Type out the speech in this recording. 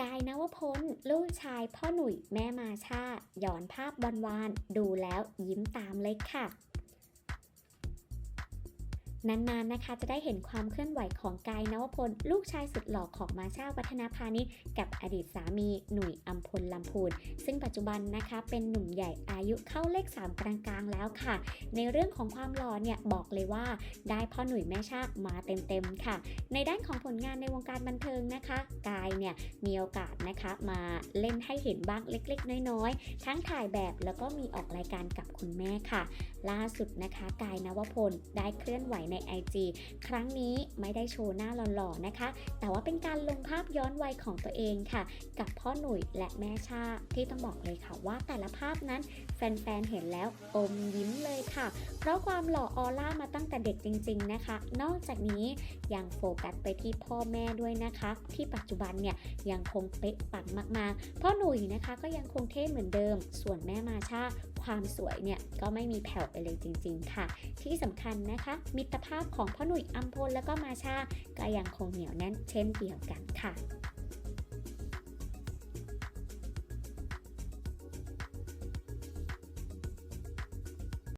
กายนวพลลูกชายพ่อหนุ่ยแม่มาชาย้อนภาพวันวาน ดูแล้วยิ้มตามเลยค่ะ นานๆนะคะจะได้เห็นความเคลื่อนไหวของกายนวพล ลูกชายสุดหล่อของมาชาวัฒนาพาณิชกับอดีตสามีหนุ่ยอัมพลลำพูน ซึ่งปัจจุบันนะคะเป็นหนุ่มใหญ่อายุเข้าเลข 3 กลางๆ แล้วค่ะ ในเรื่องของความหล่อเนี่ยบอกเลยว่า ได้พ่อหนุ่ยแม่ชามาเต็มๆค่ะ ในด้านของผลงานในวงการบันเทิงนะคะ กายเนี่ยมีโอกาสนะคะมาเล่นให้เห็นบ้างเล็กๆ น้อยๆ ทั้งถ่ายแบบแล้วก็มีออกรายการกับคุณแม่ค่ะ ล่าสุดนะคะ กายนวพลได้เคลื่อนไหวใน IG ครั้งนี้ไม่ได้โชว์หน้าหล่อๆนะคะ แต่ว่าเป็นการลงภาพย้อนวัยของตัวเองค่ะ กับพ่อหนุ่ยและแม่ชาที่ต้องบอกเลยค่ะว่าแต่ละภาพนั้นแฟนๆเห็นแล้วอมยิ้มเลยค่ะ เพราะความหล่อออร่ามาตั้งแต่เด็กจริง ๆนะคะ นอกจากนี้ยังโฟกัสไปที่พ่อแม่ด้วยนะคะ ที่ปัจจุบันเนี่ยยังคงเป๊ะปังมากๆ พ่อหนุ่ยนะคะก็ยังคงเท่เหมือนเดิม ส่วนแม่มาชาความสวยเนี่ยก็ไม่มีแผ่วไปเลยจริง ๆ ค่ะ ที่สำคัญนะคะมิตรภาพของพ่อหนุ่ยอัมพลและก็มาชาก็ยังคงเหนียวแน่นเช่นเดียวกันค่ะ